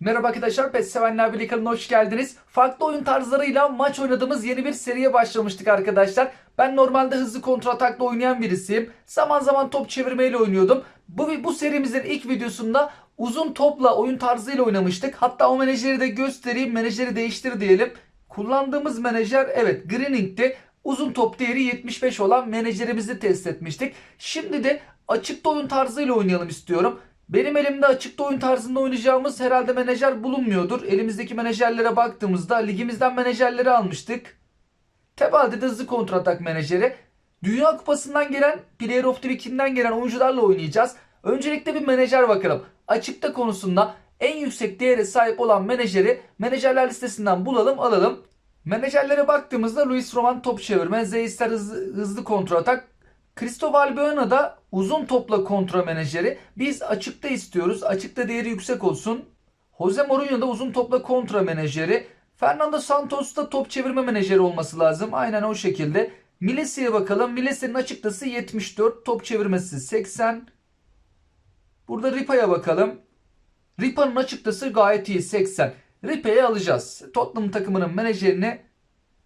Merhaba arkadaşlar, PES Sevenler Birliği kanalına hoş geldiniz. Farklı oyun tarzlarıyla maç oynadığımız yeni bir seriye başlamıştık arkadaşlar. Ben normalde hızlı kontratakla oynayan birisiyim. Zaman zaman top çevirmeyle oynuyordum. Bu, bu serimizin ilk videosunda uzun topla oyun tarzıyla oynamıştık. Hatta o menajeri de göstereyim, menajeri değiştir diyelim. Kullandığımız menajer evet Greening'ti. Uzun top değeri 75 olan menajerimizi test etmiştik. Şimdi de açıkta oyun tarzıyla oynayalım istiyorum. Benim elimde açıkta oyun tarzında oynayacağımız herhalde menajer bulunmuyordur. Elimizdeki menajerlere baktığımızda ligimizden menajerleri almıştık. Tebalde de hızlı kontratak menajeri. Dünya Kupası'ndan gelen, Player of the Week'inden gelen oyuncularla oynayacağız. Öncelikle bir menajer bakalım. Açıkta konusunda en yüksek değere sahip olan menajeri menajerler listesinden bulalım alalım. Menajerlere baktığımızda Luis Roman top çevirme, Zeysler hızlı, hızlı kontratak, Cristobal Albeona da uzun topla kontra menajeri. Biz açıkta istiyoruz. Açıkta değeri yüksek olsun. Jose Mourinho da uzun topla kontra menajeri. Fernando Santos da top çevirme menajeri olması lazım. Aynen o şekilde. Milesi'ye bakalım. Milesi'nin açıktası 74. Top çevirmesi 80. Burada Ripa'ya bakalım. Ripa'nın açıktası gayet iyi 80. Ripa'yı alacağız. Tottenham takımının menajerini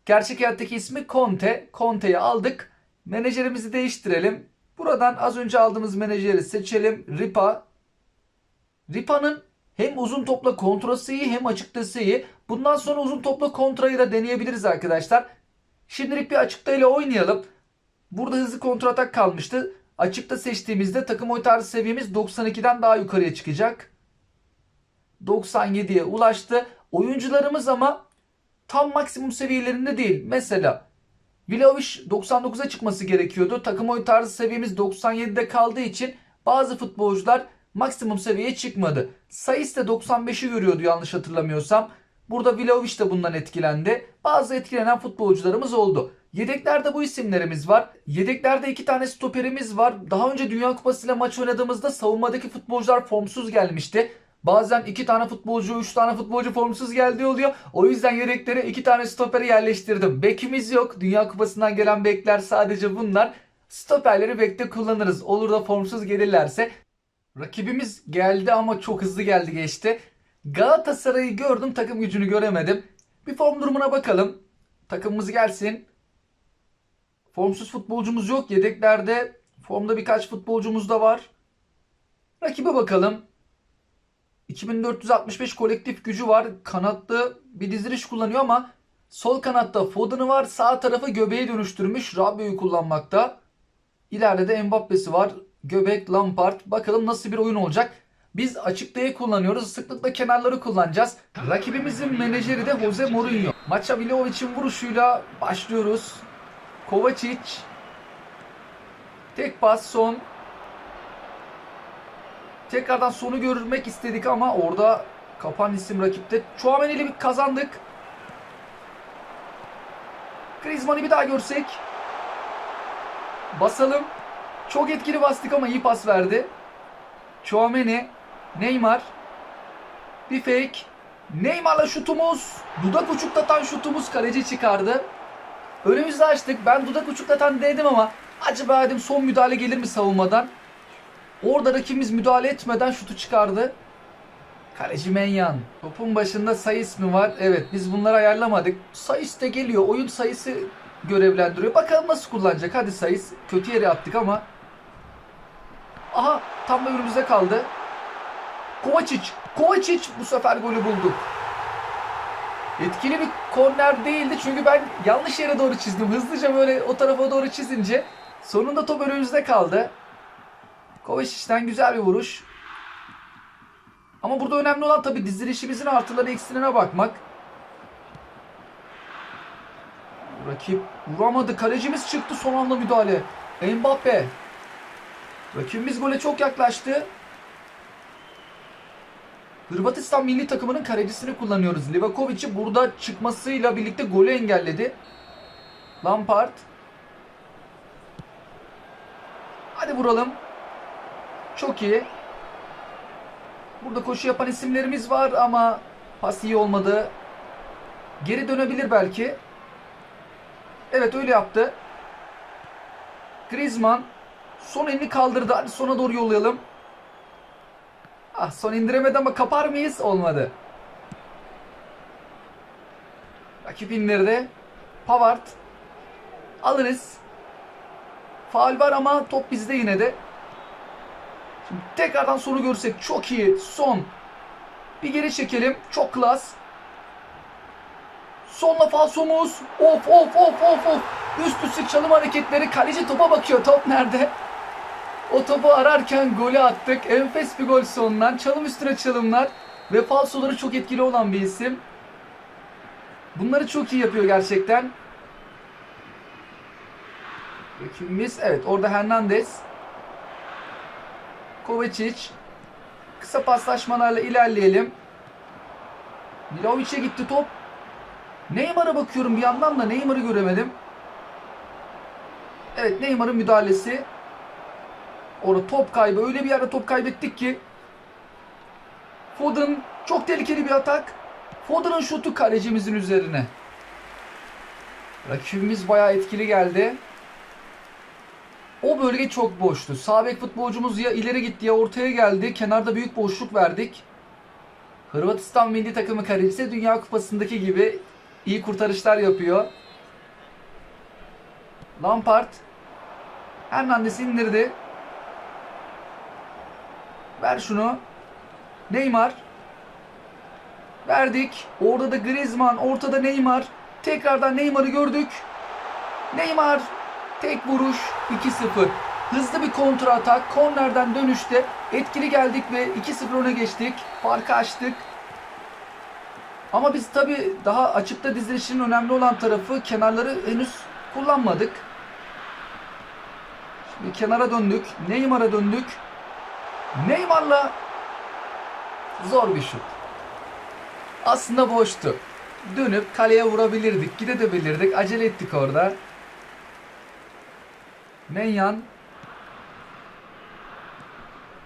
gerçek hayattaki ismi Conte. Conte'yi aldık. Menajerimizi değiştirelim. Buradan az önce aldığımız menajeri seçelim. Ripa. Ripa'nın hem uzun topla kontrası iyi hem açıktası iyi. Bundan sonra uzun topla kontrayı da deneyebiliriz arkadaşlar. Şimdilik bir açıkta oynayalım. Burada hızlı kontratak kalmıştı. Açıkta seçtiğimizde takım oy tarzı seviyemiz 92'den daha yukarıya çıkacak. 97'ye ulaştı. Oyuncularımız ama tam maksimum seviyelerinde değil. Mesela Vlahovic 99'a çıkması gerekiyordu. Takım oy tarzı seviyemiz 97'de kaldığı için bazı futbolcular maksimum seviyeye çıkmadı. Sayıs da 95'i görüyordu yanlış hatırlamıyorsam. Burada Vlahovic de bundan etkilendi. Bazı etkilenen futbolcularımız oldu. Yedeklerde bu isimlerimiz var. Yedeklerde iki tane stoperimiz var. Daha önce Dünya Kupası ile maç oynadığımızda savunmadaki futbolcular formsuz gelmişti. Bazen iki tane futbolcu, üç tane futbolcu formsuz geldiği oluyor. O yüzden yedeklere iki tane stoperi yerleştirdim. Bekimiz yok. Dünya Kupası'ndan gelen bekler sadece bunlar. Stoperleri bekte kullanırız. Olur da formsuz gelirlerse. Rakibimiz geldi ama çok hızlı geldi geçti. Galatasaray'ı gördüm takım gücünü göremedim. Bir form durumuna bakalım. Takımımız gelsin. Formsuz futbolcumuz yok. Yedeklerde formda birkaç futbolcumuz da var. Rakibe bakalım. 2465 kolektif gücü var. Kanatlı bir diziliş kullanıyor ama sol kanatta Foden'ı var. Sağ tarafı göbeğe dönüştürmüş. Rabiot'u kullanmakta. İleride de Mbappe'si var. Göbek, Lampard. Bakalım nasıl bir oyun olacak. Biz açık kullanıyoruz. Sıklıkla kenarları kullanacağız. Rakibimizin menajeri de Jose Mourinho. Maça Vlahovic'in vuruşuyla başlıyoruz. Kovacic. Tek pas son. Tekrardan sonu görmek istedik ama orada kapan isim rakipte. Chouameni'li bir kazandık. Griezmann'ı bir daha görsek. Basalım. Çok etkili bastık ama iyi pas verdi. Chouameni, Neymar. Bir fake. Neymar'la şutumuz. Dudak uçuklatan şutumuz kaleci çıkardı. Önümüzde açtık. Ben dudak uçuklatan dedim ama acaba dedim son müdahale gelir mi savunmadan? Orada rakibimiz müdahale etmeden şutu çıkardı. Kaleci Menyan. Topun başında sayıs mı var? Evet biz bunları ayarlamadık. Sayıs de geliyor. Oyun sayısı görevlendiriyor. Bakalım nasıl kullanacak. Hadi sayıs. Kötü yere attık ama. Aha tam da önümüzde kaldı. Kovacic. Kovacic bu sefer golü bulduk. Etkili bir korner değildi çünkü ben yanlış yere doğru çizdim. Hızlıca böyle o tarafa doğru çizince sonunda top önümüzde kaldı. Kovacic'den güzel bir vuruş. Ama burada önemli olan tabii dizilişimizin artıları eksilerine bakmak. Rakip vuramadı. Kalecimiz çıktı son anda müdahale. Mbappe. Rakibimiz gole çok yaklaştı. Hırvatistan milli takımının kalecisini kullanıyoruz. Livakovic'i burada çıkmasıyla birlikte golü engelledi. Lampard. Hadi vuralım. Çok iyi. Burada koşu yapan isimlerimiz var ama pas iyi olmadı. Geri dönebilir belki. Evet öyle yaptı. Griezmann son elini kaldırdı. Hadi sona doğru yollayalım. Ah son indiremedi ama kapar mıyız? Olmadı. Rakip indirdi. Pavard. Alırız. Faul var ama top bizde yine de. Şimdi tekrardan soru görsek çok iyi. Son. Bir geri çekelim. Çok klas. Sonla falsomuz. Of of of of of. Üst üste çalım hareketleri. Kaleci topa bakıyor. Top nerede? O topu ararken golü attık. Enfes bir gol sonundan. Çalım üstüne çalımlar. Ve falsoları çok etkili olan bir isim. Bunları çok iyi yapıyor gerçekten. Rakibimiz evet orada Hernandez. Kovacic. Kısa paslaşmalarla ilerleyelim. Milovic'e gitti top. Neymar'a bakıyorum bir yandan da Neymar'ı göremedim. Evet Neymar'ın müdahalesi. Orada top kaybı. Öyle bir yerde top kaybettik ki. Foden çok tehlikeli bir atak. Foden'ın şutu kalecimizin üzerine. Rakibimiz bayağı etkili geldi. O bölge çok boştu. Sağ futbolcumuz ya ileri gitti ya ortaya geldi. Kenarda büyük boşluk verdik. Hırvatistan milli takımı kalecisi Dünya Kupası'ndaki gibi iyi kurtarışlar yapıyor. Lampard Hernandez indirdi. Ver şunu. Neymar. Verdik. Orada da Griezmann, ortada Neymar. Tekrardan Neymar'ı gördük. Neymar tek vuruş 2-0. Hızlı bir kontra atak. Kornerden dönüşte etkili geldik ve 2-0 öne geçtik. Farkı açtık. Ama biz tabi daha açıkta dizilişinin önemli olan tarafı kenarları henüz kullanmadık. Şimdi kenara döndük. Neymar'a döndük. Neymar'la zor bir şut. Aslında boştu. Dönüp kaleye vurabilirdik. Gidebilirdik. Acele ettik orada. Menyan.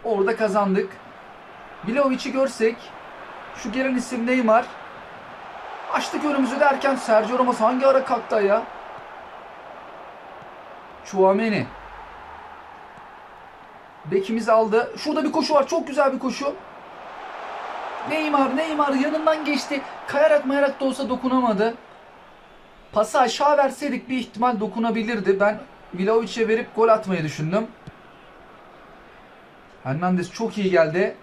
Orada kazandık. Vlahovic'i görsek şu gelen isim Neymar. Açtık önümüzü derken Sergio Ramos hangi ara kalktı ya? Chouameni. Bekimiz aldı. Şurada bir koşu var. Çok güzel bir koşu. Neymar, Neymar yanından geçti. Kayarak mayarak da olsa dokunamadı. Pası aşağı verseydik bir ihtimal dokunabilirdi. Ben Vlahovic'e verip gol atmayı düşündüm. Hernandez çok iyi geldi.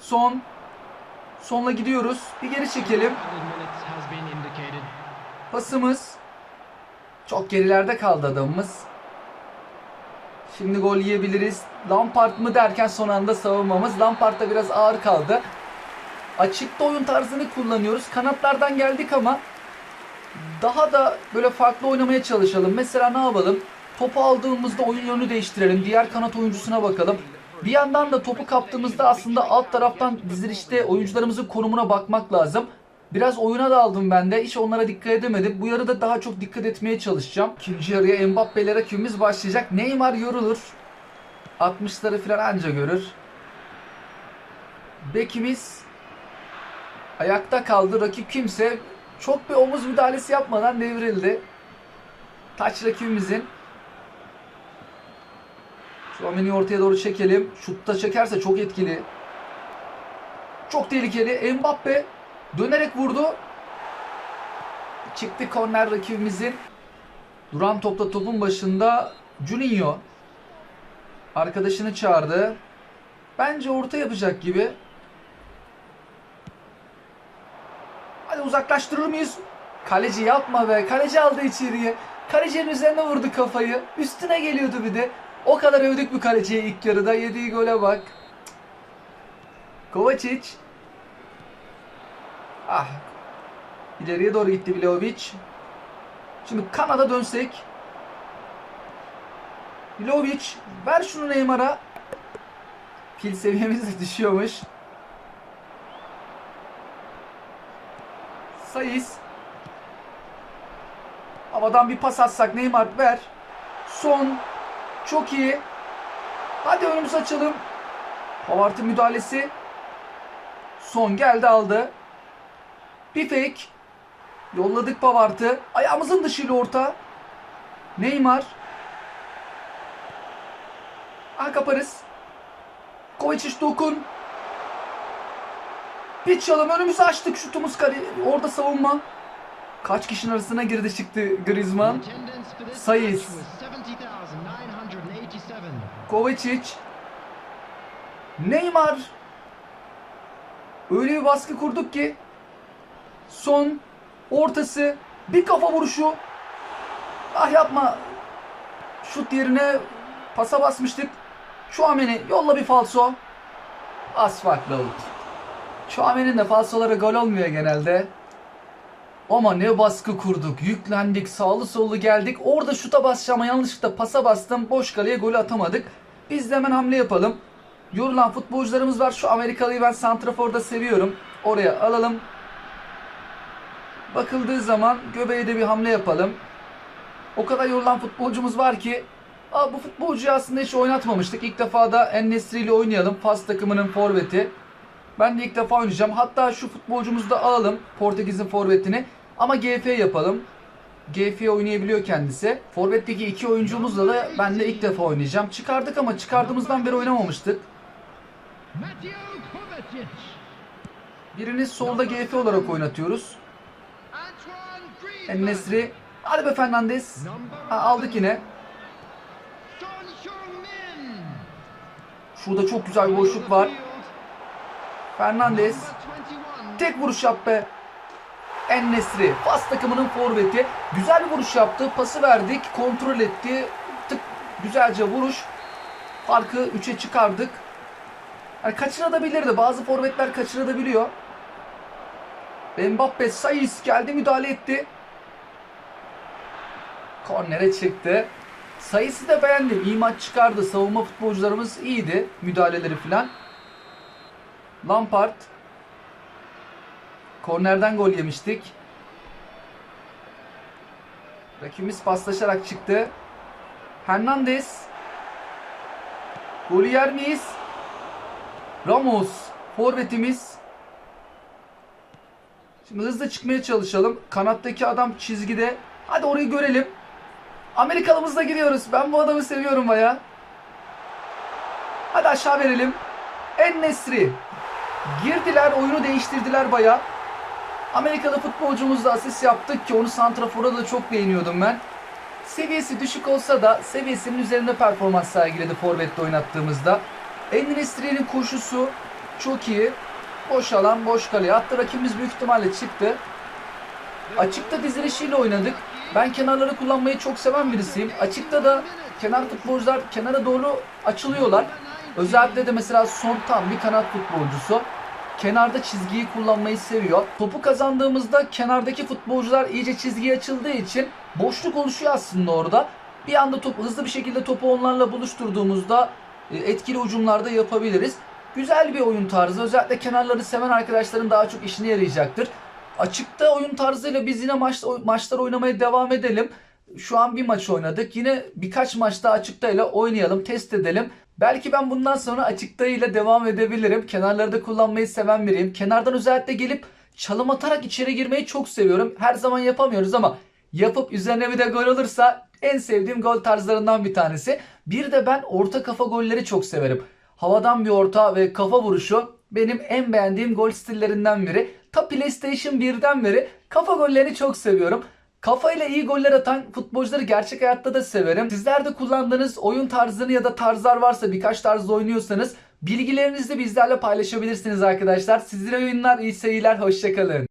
Son. Sonla gidiyoruz. Bir geri çekelim. Pasımız. Çok gerilerde kaldı adamımız. Şimdi gol yiyebiliriz. Lampard mı derken son anda savunmamız. Lampard da biraz ağır kaldı. Açıkta oyun tarzını kullanıyoruz. Kanatlardan geldik ama daha da böyle farklı oynamaya çalışalım. Mesela ne yapalım? Topu aldığımızda oyun yönünü değiştirelim. Diğer kanat oyuncusuna bakalım. Bir yandan da topu kaptığımızda aslında alt taraftan dizilişte oyuncularımızın konumuna bakmak lazım. Biraz oyuna daldım ben de. Hiç onlara dikkat edemedim. Bu yarıda daha çok dikkat etmeye çalışacağım. İkinci yarıya Mbappe'yle rakibimiz başlayacak. Neymar yorulur. 60'ları falan anca görür. Bekimiz ayakta kaldı. Rakip kimse çok bir omuz müdahalesi yapmadan devrildi. Taç rakibimizin. Chouameni'yi ortaya doğru çekelim. Şutta çekerse çok etkili. Çok tehlikeli. Mbappe dönerek vurdu. Çıktı korner rakibimizin. Duran topla topun başında Juninho arkadaşını çağırdı. Bence orta yapacak gibi. Hadi uzaklaştırır mıyız? Kaleci yapma be. Kaleci aldı içeriye. Kalecinin üzerine vurdu kafayı. Üstüne geliyordu bir de. O kadar övdük bu kaleciye ilk yarıda. Yediği gole bak. Kovacic. Ah. İleriye doğru gitti Vlahovic. Şimdi Kanada dönsek. Vlahovic. Ver şunu Neymar'a. Pil seviyemiz de düşüyormuş. Sayız. Havadan bir pas atsak Neymar ver. Son. Çok iyi. Hadi önümüzü açalım. Pavard'ın müdahalesi. Son geldi aldı. Bir fake. Yolladık Pavard'ı. Ayağımızın dışıyla orta. Neymar. Ah kaparız. Kovacic dokun. Bir çalım önümüzü açtık şutumuz kare. Orada savunma. Kaç kişinin arasına girdi çıktı Griezmann. Sayıs. Kovacic. Neymar. Öyle bir baskı kurduk ki. Son. Ortası. Bir kafa vuruşu. Ah yapma. Şut yerine pasa basmıştık. Chouameni yolla bir falso. Az farklı Chouameni'nin de falsoları gol olmuyor genelde. Ama ne baskı kurduk. Yüklendik. Sağlı sollu geldik. Orada şuta basacağım yanlışlıkla pasa bastım. Boş kaleye golü atamadık. Biz de hemen hamle yapalım. Yorulan futbolcularımız var. Şu Amerikalıyı ben Santrafor'da seviyorum. Oraya alalım. Bakıldığı zaman göbeğe de bir hamle yapalım. O kadar yorulan futbolcumuz var ki Aa, bu futbolcuyu aslında hiç oynatmamıştık. İlk defa da En-Nesyri ile oynayalım. Fas takımının forveti. Ben de ilk defa oynayacağım. Hatta şu futbolcumuzu da alalım. Portekiz'in forvetini. Ama GF yapalım. GF oynayabiliyor kendisi. Forvet'teki iki oyuncumuzla da ben de ilk defa oynayacağım. Çıkardık ama çıkardığımızdan beri oynamamıştık. Birini solda GF olarak oynatıyoruz. En-Nesri. Hadi be Fernandez. Ha, aldık yine. Şurada çok güzel bir boşluk var. Fernandez. Tek vuruş yap be. En-Nesri. Fas takımının forveti. Güzel bir vuruş yaptı. Pası verdik. Kontrol etti. Tık güzelce vuruş. Farkı 3'e çıkardık. Yani kaçırabilirdi. Bazı forvetler kaçırabiliyor. Mbappe Sayıs geldi müdahale etti. Kornere çıktı. Sayısı da beğendim. İyi maç çıkardı. Savunma futbolcularımız iyiydi. Müdahaleleri filan. Lampard. Kornerden gol yemiştik. Rakibimiz paslaşarak çıktı. Hernandez. Golü yer miyiz? Ramos. Forvetimiz. Şimdi hızlı çıkmaya çalışalım. Kanattaki adam çizgide. Hadi orayı görelim. Amerikalımızla gidiyoruz. Ben bu adamı seviyorum baya. Hadi aşağı verelim. En Nesri. Girdiler, oyunu değiştirdiler baya. Amerikalı futbolcumuz da asist yaptık ki onu Santrafor'a da çok beğeniyordum ben. Seviyesi düşük olsa da seviyesinin üzerinde performans sergiledi Forvet'te oynattığımızda. En Nesri'nin koşusu çok iyi. Boş alan, boş kaleye. Hatta rakibimiz büyük ihtimalle çıktı. Açıkta dizilişiyle oynadık. Ben kenarları kullanmayı çok seven birisiyim. Açıkta da kenar futbolcular kenara doğru açılıyorlar. Özellikle de mesela son tam bir kanat futbolcusu. Kenarda çizgiyi kullanmayı seviyor. Topu kazandığımızda kenardaki futbolcular iyice çizgiye açıldığı için boşluk oluşuyor aslında orada. Bir anda top hızlı bir şekilde topu onlarla buluşturduğumuzda e, etkili ucumlarda yapabiliriz. Güzel bir oyun tarzı. Özellikle kenarları seven arkadaşların daha çok işine yarayacaktır. Açıkta oyun tarzıyla biz yine maç, maçlar oynamaya devam edelim. Şu an bir maç oynadık. Yine birkaç maçta açıkta ile oynayalım, test edelim. Belki ben bundan sonra açıkta ile devam edebilirim. Kenarları da kullanmayı seven biriyim. Kenardan özellikle gelip çalım atarak içeri girmeyi çok seviyorum. Her zaman yapamıyoruz ama yapıp üzerine bir de gol olursa en sevdiğim gol tarzlarından bir tanesi. Bir de ben orta kafa golleri çok severim. Havadan bir orta ve kafa vuruşu benim en beğendiğim gol stillerinden biri. Ta PlayStation 1'den beri kafa gollerini çok seviyorum. Kafayla iyi goller atan futbolcuları gerçek hayatta da severim. Sizler de kullandığınız oyun tarzını ya da tarzlar varsa birkaç tarzda oynuyorsanız bilgilerinizi bizlerle paylaşabilirsiniz arkadaşlar. Sizlere oyunlar, iyi seyirler, hoşçakalın.